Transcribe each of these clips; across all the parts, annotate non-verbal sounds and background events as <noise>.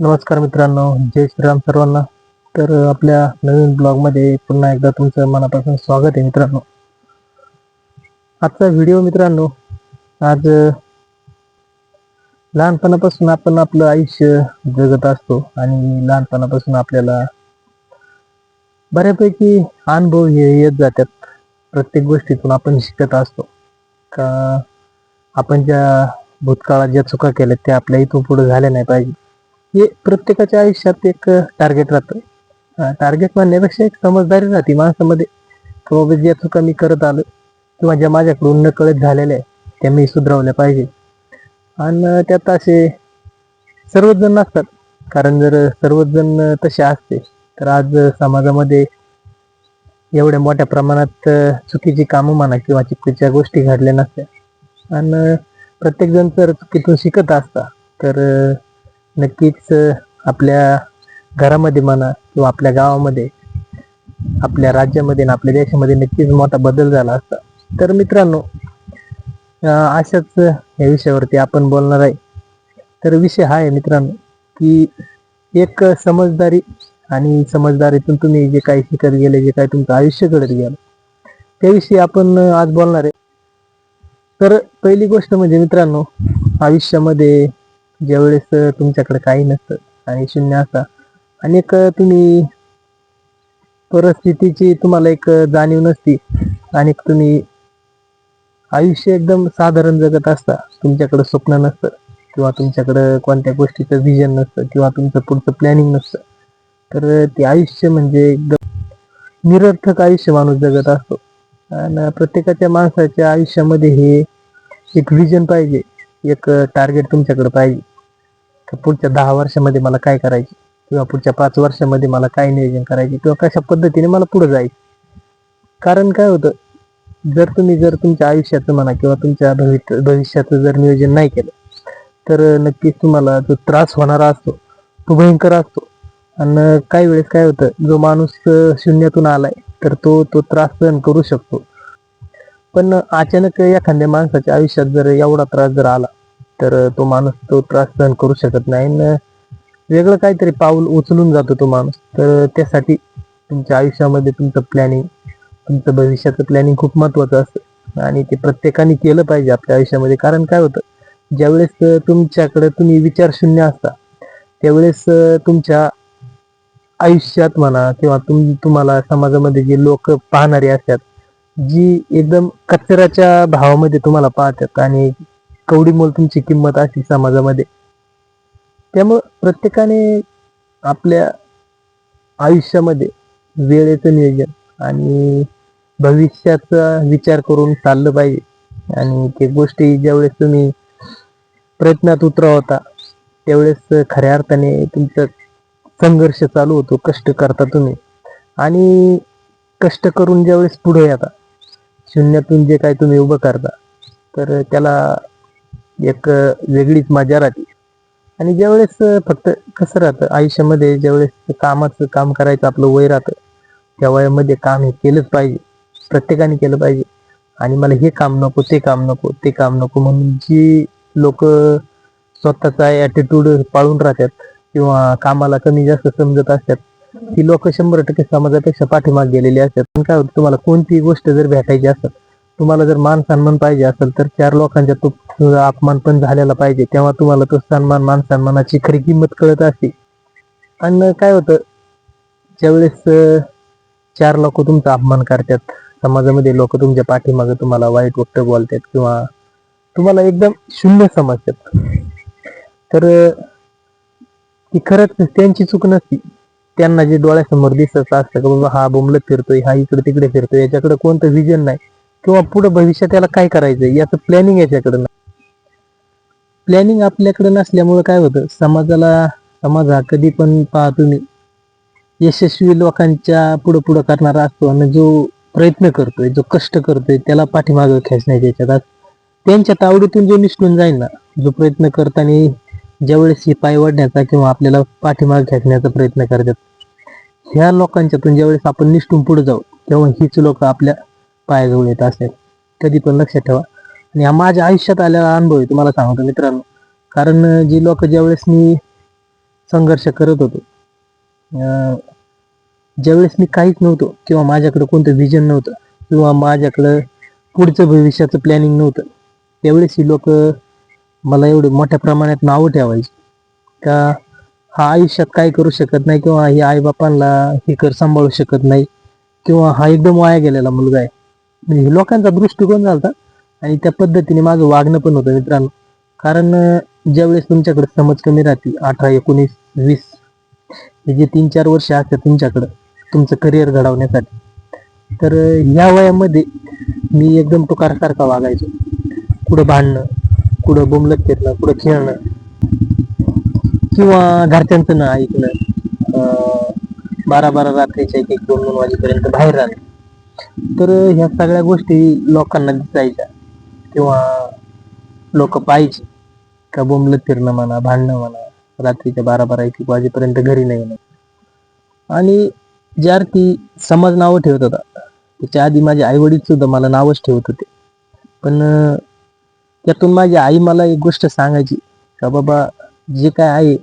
नमस्कार मित्रांनो जय श्रीराम सर्वांना. तर आपल्या नवीन ब्लॉगमध्ये पुन्हा एकदा तुमचं मनापासून स्वागत आहे मित्रांनो. आजचा व्हिडिओ मित्रांनो आज लहानपणापासून आपण आपलं आयुष्य जगत असतो आणि लहानपणापासून आपल्याला बऱ्यापैकी अनुभव हे येत जातात. प्रत्येक गोष्टीतून आपण शिकत असतो. का आपण ज्या भूतकाळात ज्या चुका केल्या त्या आपल्या इथून पुढे झाल्या नाही पाहिजे. हे प्रत्येकाच्या आयुष्यात एक टार्गेट राहतं. टार्गेट म्हणण्यापेक्षा एक समजदारी राहते माणसामध्ये. की बाबा ज्या चुका मी करत आलो किंवा ज्या माझ्याकडून नकळत झालेल्या आहे त्या मी सुधारवल्या पाहिजे. आणि त्यात असे सर्वच जण नसतात. कारण जर सर्वच जण तसे असते तर आज समाजामध्ये एवढ्या मोठ्या प्रमाणात चुकीची कामं म्हणा किंवा चुकीच्या गोष्टी घडल्या नसत्या. आणि प्रत्येकजण जर चुकीतून शिकत असता तर नक्कीच आपल्या घरामध्ये म्हणा किंवा आपल्या गावामध्ये आपल्या राज्यामध्ये आणि आपल्या देशामध्ये नक्कीच मोठा बदल झाला असता. तर मित्रांनो अशाच या विषयावरती आपण बोलणार आहे. तर विषय हा आहे मित्रांनो की एक समजदारी आणि समजदारीतून तुम्ही जे काही शिकत गेले जे काही तुमचं आयुष्य घडत गेलं त्याविषयी आपण आज बोलणार आहे. तर पहिली गोष्ट म्हणजे मित्रांनो आयुष्यामध्ये ज्यावेळेस अ, तुमच्याकडे काही नसतं आणि शून्य असता आणि एक तुम्ही परिस्थितीची तुम्हाला एक जाणीव नसती आणि तुम्ही आयुष्य एकदम साधारण जगत असता. तुमच्याकडे स्वप्न नसतं किंवा तुमच्याकडं कोणत्या गोष्टीचं विजन नसतं किंवा तुमचं पुढचं प्लॅनिंग नसतं. तर ते आयुष्य म्हणजे एकदम निरर्थक आयुष्य माणूस जगत असतो. आणि प्रत्येकाच्या माणसाच्या आयुष्यामध्ये हे एक विजन पाहिजे एक टार्गेट तुमच्याकडे पाहिजे. तर पुढच्या दहा वर्षामध्ये मला काय करायचे? किंवा पुढच्या पाच वर्षामध्ये मला काय नियोजन करायचे? किंवा कशा पद्धतीने मला पुढे जायचं? कारण काय होतं? जर तुम्ही जर तुमच्या आयुष्याचं म्हणा किंवा तुमच्या भवित भविष्याचं जर नियोजन नाही केलं तर नक्कीच तुम्हाला जो त्रास होणारा असतो तो भयंकर असतो. आणि काही वेळेस काय होतं? जो माणूस शून्यातून आलाय तर तो तो त्रास सहन करू शकतो. पण अचानक एखाद्या माणसाच्या आयुष्यात जर एवढा त्रास जर आला तर तो माणूस तो त्रास सहन करू शकत नाही. आणि वेगळं काहीतरी पाऊल उचलून जातो तो माणूस. तर त्यासाठी तुमच्या आयुष्यामध्ये तुमचं प्लॅनिंग तुमचं भविष्याचं प्लॅनिंग खूप महत्वाचं असतं. आणि ते प्रत्येकाने केलं पाहिजे आपल्या आयुष्यामध्ये. कारण काय होतं ज्यावेळेस तुमच्याकडे तुम्ही विचार शून्य असता त्यावेळेस तुमच्या आयुष्यात म्हणा किंवा तुम तुम्हाला समाजामध्ये जे लोक पाहणारे असतात जी एकदम कचऱ्याच्या भावामध्ये तुम्हाला पाहतात. आणि कवडी मोल तुमची किंमत अशी समाजामध्ये. त्यामुळं प्रत्येकाने आपल्या आयुष्यामध्ये वेळेचं नियोजन आणि भविष्याचा विचार करून चाललं पाहिजे. आणि ते गोष्टी ज्यावेळेस तुम्ही प्रयत्नात उतरवता त्यावेळेस खऱ्या अर्थाने तुमचं संघर्ष चालू होतो कष्ट करता तुम्ही. आणि कष्ट करून ज्यावेळेस पुढे येता शून्यातून जे काय तुम्ही उभं करता तर त्याला एक वेगळीच मजा राहते. आणि ज्यावेळेस फक्त कसं राहतं आयुष्यामध्ये ज्यावेळेस कामाचं काम करायचं आपलं वय राहतं त्या वयामध्ये काम हे केलंच पाहिजे. प्रत्येकाने केलं पाहिजे. आणि मला हे काम नको ते काम नको ते काम नको म्हणून जी लोक स्वतःचा ॲटिट्यूड पाळून राहतात किंवा कामाला कमी जास्त समजत असतात ती लोक शंभर टक्के समाजापेक्षा पाठीमाग गेलेली असतात. पण काय होतं तुम्हाला कोणतीही गोष्ट जर भेटायची असतात तुम्हाला जर मान सन्मान पाहिजे असेल तर चार लोकांच्या तो अपमान पण झालेला पाहिजे. तेव्हा तुम्हाला तो सन्मान मान सन्मानाची खरी किंमत कळत असते. आणि काय होतं ज्यावेळेस चार लोक तुमचा अपमान करतात समाजामध्ये लोक तुमच्या पाठीमागे तुम्हाला वाईट गोष्ट बोलतात किंवा तुम्हाला एकदम शून्य समजतात. तर ती खरंच त्यांची चूक नसती. त्यांना जे डोळ्यासमोर दिसत असतं की बाबा हा बोंबलत फिरतोय हा इकडे तिकडे फिरतोय याच्याकडे कोणतं विजन नाही. किंवा पुढे भविष्यात त्याला काय करायचंय? याचं प्लॅनिंग याच्याकडे प्लॅनिंग आपल्याकडे नसल्यामुळे काय होतं? समाजाला समाज हा कधी पण पाहतो तुम्ही यशस्वी लोकांच्या पुढं पुढं करणारा असतो आणि जो प्रयत्न करतोय जो कष्ट करतोय त्याला पाठीमागं खेचण्याच्या याच्यात. त्यांच्या तावडीतून जो निसटून जाईल ना जो प्रयत्न करताना ज्यावेळेस ही पाय वाढण्याचा किंवा आपल्याला पाठीमाग खेचण्याचा प्रयत्न करतात ह्या लोकांच्यातून ज्यावेळेस आपण निष्ठून पुढे जाऊ तेव्हा हीच लोक आपल्या पायाजवळ येत असेल कधी पण लक्षात ठेवा. आणि हा माझ्या आयुष्यात आलेला अनुभव आहे तुम्हाला सांगतो मित्रांनो. कारण जी लोक ज्यावेळेस मी संघर्ष करत होतो अं, ज्यावेळेस मी काहीच नव्हतो किंवा माझ्याकडे कोणतं व्हिजन नव्हतं किंवा माझ्याकडं पुढचं भविष्याचं प्लॅनिंग नव्हतं त्यावेळेस ही लोक मला एवढे मोठ्या प्रमाणात नावं ठेवायची. का हा आयुष्यात काय करू शकत नाही किंवा ही आईबापांना हे कर सांभाळू शकत नाही किंवा हा एकदम वाया गेलेला मुलगा आहे. म्हणजे लोकांचा दृष्टिकोन झाला आणि त्या पद्धतीने माझं वागणं पण होतं मित्रांनो. कारण ज्यावेळेस तुमच्याकडे समज कमी राहते अठरा एकोणीस वीस हे जे तीन चार वर्ष असतात तुमच्याकडं तुमचं करिअर घडवण्यासाठी. तर ह्या वयामध्ये मी एकदम टुकारसारखा वागायचो. कुठं भांडणं कुठं बोमलत फिरणं कुठं खेळणं किंवा घरच्यांचं न ऐकणं अं, बारा बारा रात्रीच्या एक एक दोन दोन वाजेपर्यंत बाहेर राहणं. तर ह्या सगळ्या गोष्टी लोकांना दिसायच्या. किंवा लोक पाहायचे. का बोंबलत फिरणं म्हणा भांडणं म्हणा रात्रीच्या बारा बारा एक वाजेपर्यंत घरी नाही येणं. आणि ज्या अर्थी समाज नावं ठेवत होता त्याच्या आधी माझे आई वडील सुद्धा मला नावच ठेवत होते. पण त्यातून माझी आई मला एक गोष्ट सांगायची का बाबा जे काय आहे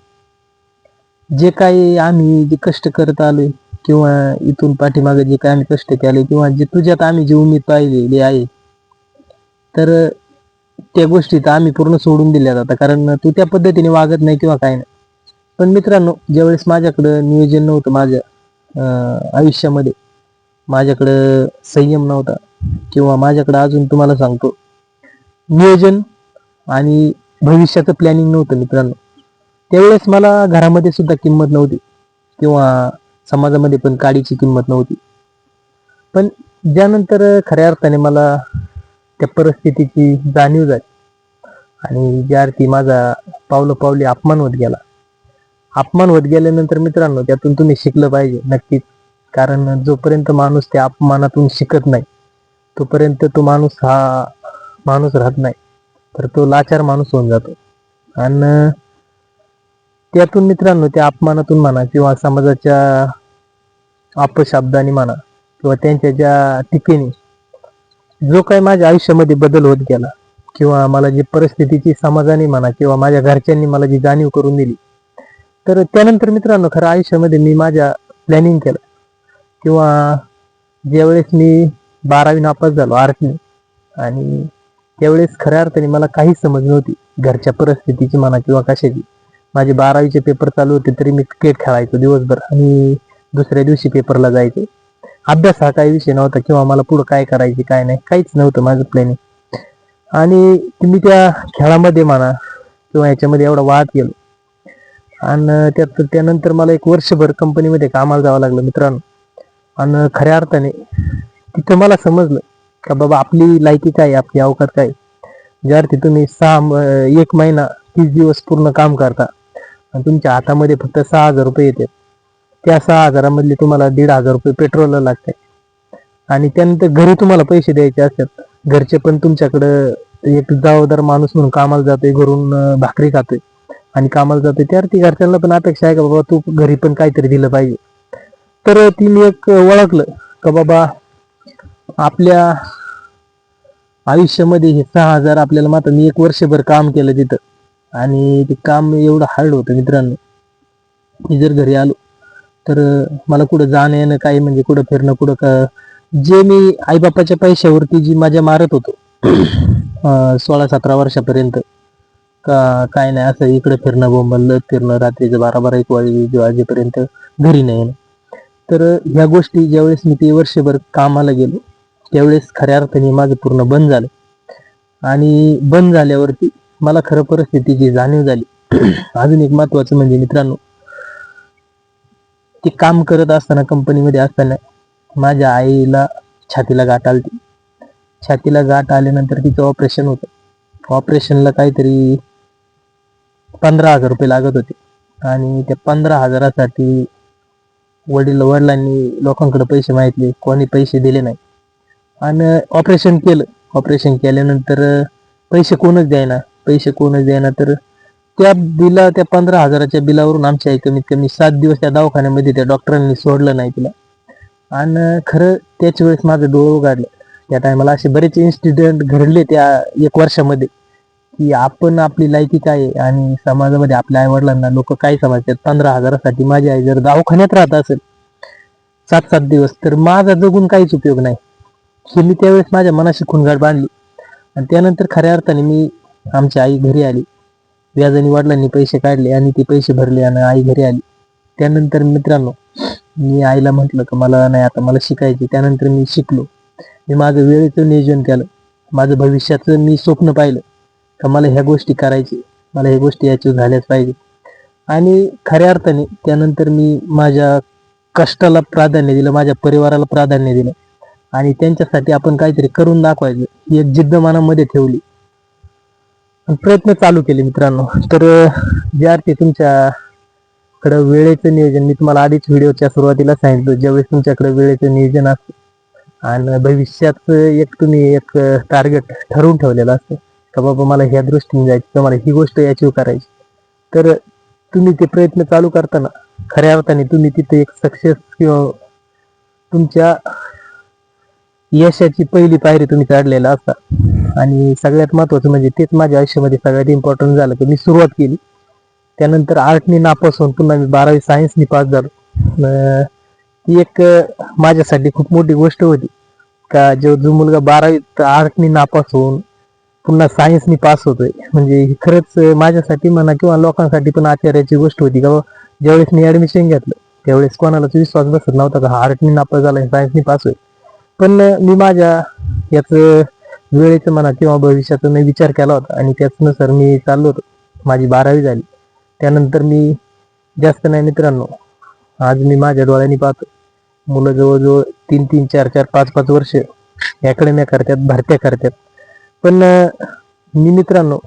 जे काय आम्ही जे कष्ट करत आलोय किंवा इथून पाठीमागे जे काय आम्ही कष्ट केले किंवा जे तुझ्यात आम्ही जी उमेद पाहिलेली आहे तर त्या गोष्टी तर आम्ही पूर्ण सोडून दिल्या जातात कारण तू त्या पद्धतीने वागत नाही किंवा काय नाही. पण मित्रांनो ज्यावेळेस माझ्याकडं नियोजन नव्हतं माझ्या आयुष्यामध्ये माझ्याकडं संयम नव्हता किंवा माझ्याकडं अजून तुम्हाला सांगतो नियोजन आणि भविष्याचं प्लॅनिंग नव्हतं मित्रांनो. त्यावेळेस मला घरामध्ये सुद्धा किंमत नव्हती किंवा समाजामध्ये पण काडीची किंमत नव्हती. पण ज्यानंतर खऱ्या अर्थाने मला त्या परिस्थितीची जाणीव झाली. आणि ज्या अर्थी माझा पावलं पावली अपमान होत गेला. अपमान होत गेल्यानंतर मित्रांनो त्यातून तुम्ही शिकलं पाहिजे नक्कीच. कारण जोपर्यंत माणूस त्या अपमानातून शिकत नाही तोपर्यंत तो माणूस हा माणूस राहत नाही. तर तो लाचार माणूस होऊन जातो. आणि त्यातून मित्रांनो त्या अपमानातून म्हणा किंवा समाजाच्या अपशब्दाने म्हणा किंवा त्यांच्या ज्या टीकेने जो काही माझ्या आयुष्यामध्ये बदल होत गेला किंवा मला जी परिस्थितीची समाजाने म्हणा किंवा माझ्या घरच्यांनी मला जी जाणीव करून दिली तर त्यानंतर मित्रांनो खरं आयुष्यामध्ये मी माझ्या प्लॅनिंग केलं. किंवा ज्यावेळेस मी बारावी नापास झालो आर्टने आणि त्यावेळेस खऱ्या अर्थाने मला काही समज नव्हती घरच्या परिस्थितीची म्हणा किंवा कशाची. माझे बारावीचे पेपर चालू होते तरी मी क्रिकेट खेळायचो दिवसभर आणि दुसऱ्या दिवशी पेपरला जायचो. अभ्यास हा काही विषय नव्हता किंवा मला पुढं काय करायचे काय नाही काहीच नव्हतं माझं प्लॅनिंग आणि मी त्या खेळामध्ये म्हणा किंवा याच्यामध्ये एवढा वाद गेलो. आणि त्यात त्यानंतर मला एक वर्षभर कंपनीमध्ये कामाला जावं लागलं मित्रांनो. आणि खऱ्या अर्थाने तिथं मला समजलं का बाबा आपली लायकी काय आपली अवकात काय? आहे. ज्या अर्थी तुम्ही सहा एक महिना तीस दिवस पूर्ण काम करता. आणि तुमच्या हातामध्ये फक्त सहा हजार रुपये येतात. त्या सहा हजारामधले तुम्हाला दीड हजार रुपये पेट्रोलला लागते. आणि त्यानंतर घरी तुम्हाला पैसे द्यायचे असतात. घरचे पण तुमच्याकडं एक जबाबदार माणूस म्हणून कामाला जातोय घरून भाकरी खातोय. आणि कामाला जातोय त्या ती घरच्यांना पण अपेक्षा आहे का बाबा तू घरी पण काहीतरी दिलं पाहिजे. तर ती मी एक ओळखलं का बाबा आपल्या आयुष्यामध्ये हे सहा हजार आपल्याला मात्र मी एक वर्षभर काम केलं तिथं. आणि ते काम एवढं हार्ड होतं मित्रांनो. मी जर घरी आलो तर मला कुठं जाणं येणं काही म्हणजे कुठं फिरणं कुठं का जे मी आईबापाच्या पैशावरती जी माझ्या मारत होतो सोळा सतरा वर्षापर्यंत का काय नाही असं इकडे फिरणं बोंबल फिरणं रात्रीचं बारा बारा एक वाजे वाजेपर्यंत घरी नाही येणं. तर ह्या गोष्टी ज्यावेळेस मी ते वर्षभर कामाला गेलो त्यावेळेस खऱ्या अर्थाने माझं पूर्ण बंद झालं. आणि बंद झाल्यावरती मला खरं परिस्थितीची जाणीव झाली. <clears throat> अजून एक महत्वाचं म्हणजे मित्रांनो ते काम करत असताना कंपनीमध्ये असताना माझ्या आईला छातीला गाठ आली छातीला गाठ आल्यानंतर तिचं ऑपरेशन होतं. ऑपरेशनला काहीतरी पंधरा हजार रुपये लागत होते. आणि त्या पंधरा हजारासाठी वडील वडिलांनी लोकांकडे पैसे मागितले. कोणी पैसे दिले नाही. आणि ऑपरेशन केलं. ऑपरेशन केल्यानंतर पैसे कोणच द्यायना पैसे कोणच द्यायना तर त्या बिला त्या पंधरा हजाराच्या बिलावरून आमच्या आई कमीत कमी सात दिवस त्या दवाखान्यामध्ये त्या डॉक्टरांनी सोडलं नाही तिला. आणि खरं त्याच वेळेस माझं डोळं उघडलं. त्या टायमाला असे बरेच इन्सिडेंट घडले त्या एक वर्षामध्ये. की आपण आपली लायकी काय आहे आणि समाजामध्ये आपल्या आई वडिलांना लोक काय समजतात? पंधरा हजारासाठी माझी आई जर दवाखान्यात राहत असेल सात सात दिवस तर माझा जगून काहीच उपयोग नाही. हे मी त्यावेळेस माझ्या मनाशी खुणगाड बांधली. आणि त्यानंतर खऱ्या अर्थाने मी आमची आई घरी आली. व्याजाने वडिलांनी पैसे काढले आणि ते पैसे भरले आणि आई घरी आली. त्यानंतर मित्रांनो मी आईला म्हटलं की मला नाही आता मला शिकायचे त्यानंतर मी शिकलो. मी माझं वेळेचं नियोजन केलं. माझं भविष्याचं मी स्वप्न पाहिलं का मला ह्या गोष्टी करायची मला ह्या गोष्टी याची झाल्याच पाहिजे. आणि खऱ्या अर्थाने त्यानंतर मी माझ्या कष्टाला प्राधान्य दिलं माझ्या परिवाराला प्राधान्य दिलं. आणि त्यांच्यासाठी आपण काहीतरी करून दाखवायचं ही एक जिद्द मनामध्ये ठेवली. प्रयत्न चालू केले मित्रांनो. तर जे अर्थी तुमच्याकडं वेळेचं नियोजन मी तुम्हाला आधीच व्हिडिओच्या सुरुवातीला सांगितलं ज्यावेळेस तुमच्याकडे वेळेचं नियोजन असतं आणि भविष्यात एक तुम्ही एक टार्गेट ठरवून ठेवलेलं असतं का बाबा मला ह्या दृष्टीने जायचं किंवा मला ही गोष्ट अचीव करायची. तर तुम्ही ते प्रयत्न चालू करताना खऱ्या अर्थाने तुम्ही तिथे एक सक्सेस किंवा तुमच्या यशाची पहिली पायरी तुम्ही चढलेला असता. आणि सगळ्यात महत्वाचं म्हणजे तेच माझ्या आयुष्यामध्ये सगळ्यात इम्पॉर्टंट झालं की मी सुरुवात केली. त्यानंतर आर्टनी नापास होऊन पुन्हा मी बारावी सायन्सनी पास झालो. ती एक माझ्यासाठी खूप मोठी गोष्ट होती. का जो जो मुलगा बारावीत आर्टनी नापास होऊन पुन्हा सायन्सनी पास होतोय. म्हणजे ही खरंच माझ्यासाठी म्हणा किंवा लोकांसाठी पण आश्चर्याची गोष्ट होती. का ज्यावेळेस मी ऍडमिशन घेतलं त्यावेळेस कोणालाच विश्वास बसत नव्हता का आर्टनी नापास झाला सायन्सनी पास होईल. पण मी माझ्या याच वेळेचं म्हणा किंवा भविष्याचा मी विचार केला होता आणि त्याचनुसार मी चाललो होतो. माझी बारावी झाली. त्यानंतर मी जास्त नाही मित्रांनो आज मी माझ्या डोळ्यांनी पाहतो. मुलं जवळजवळ तीन तीन चार चार पाच पाच वर्ष अकॅडम्या करतात भरत्या करतात. पण मी मित्रांनो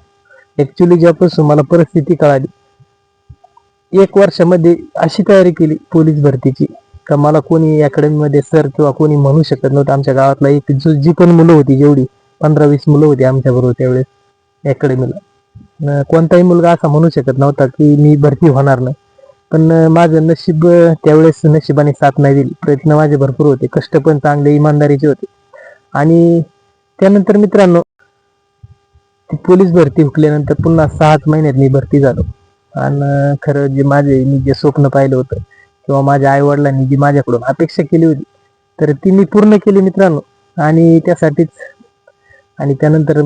ॲक्च्युली ज्यापासून मला परिस्थिती कळाली एक वर्षामध्ये अशी तयारी केली पोलीस भरतीची. का मला कोणी अकॅडमीमध्ये सर किंवा कोणी म्हणू शकत नव्हतं. आमच्या गावातला एक जी पण मुलं होती जेवढी पंधरा वीस मुलं होती आमच्या बरोबर त्यावेळेस अकॅडमीला कोणताही मुलगा असा म्हणू शकत नव्हता की मी भरती होणार नाही. पण माझं नशीब त्यावेळेस नशिबाने साथ नाही दिली. प्रयत्न माझे भरपूर होते. कष्ट पण चांगले इमानदारीचे होते. आणि त्यानंतर मित्रांनो पोलीस भरती हुकल्यानंतर पुन्हा सहाच महिन्यात मी भरती झालो. आणि खरं जे माझे मी जे स्वप्न पाहिलं होतं किंवा माझ्या आई वडिलांनी जी माझ्याकडून अपेक्षा केली होती तर ती मी पूर्ण केली मित्रांनो. आणि त्यासाठीच आणि त्यानंतर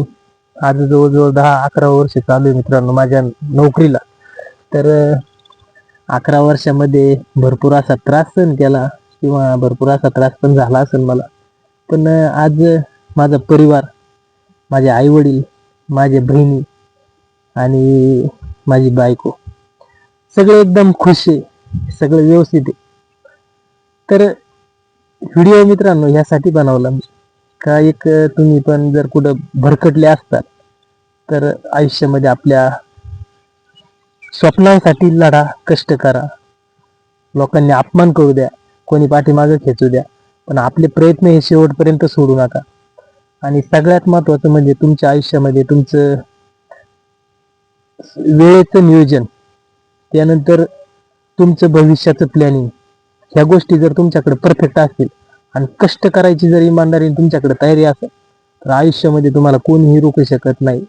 आज जवळजवळ दहा अकरा वर्ष चालू आहे मित्रांनो माझ्या नोकरीला. तर अकरा वर्षामध्ये भरपूर असा त्रास सहन केला किंवा भरपूर असा त्रास पण झाला असेल मला. पण आज माझा परिवार माझे आईवडील माझे बहिणी आणि माझी बायको सगळे एकदम खुश आहे सगळं व्यवस्थित आहे. तर व्हिडिओ मित्रांनो ह्यासाठी बनवला मी. का एक तुम्ही पण जर कुठं भरकटले असतात तर आयुष्यामध्ये आपल्या स्वप्नांसाठी लढा कष्ट करा. लोकांनी अपमान करू द्या कोणी पाठीमागं खेचू द्या पण आपले प्रयत्न हे शेवटपर्यंत सोडू नका. आणि सगळ्यात महत्वाचं म्हणजे तुमच्या आयुष्यामध्ये तुमचं वेळेचं नियोजन त्यानंतर तुमचं भविष्याचं प्लॅनिंग ह्या गोष्टी जर तुमच्याकडे परफेक्ट असतील आणि कष्ट करायची जर इमानदारी तुमच्याकडे तयारी असेल तर आयुष्यामध्ये तुम्हाला कोणीही रोखू शकत नाही.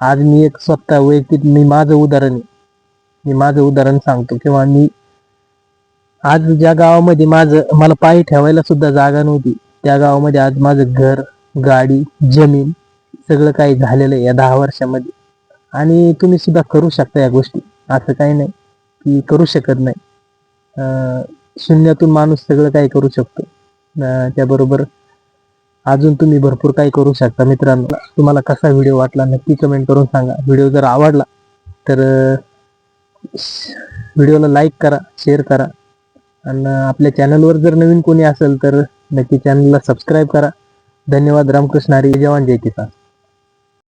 आज मी एक स्वतः वैयक्तिक मी माझं उदाहरण आहे. मी माझं उदाहरण सांगतो किंवा मी आज ज्या गावामध्ये माझं मला पाय ठेवायला सुद्धा जागा नव्हती त्या गावामध्ये आज माझं घर गाडी जमीन सगळं काही झालेलं आहे या दहा वर्षामध्ये. आणि तुम्ही सुद्धा करू शकता या गोष्टी. असं काही नाही की करू शकत नाही. अं, शून्यातून माणूस सगळं काही करू शकतो. त्याबरोबर अजून तुम्ही भरपूर काही करू शकता. मित्रांनो तुम्हाला कसा व्हिडिओ वाटला नक्की कमेंट करून सांगा. व्हिडिओ जर आवडला तर व्हिडिओला लाईक करा शेअर करा. आणि आपल्या चॅनलवर जर नवीन कोणी असेल तर नक्की चॅनलला सबस्क्राईब करा. धन्यवाद. रामकृष्ण हरी. जवान. जय किसान.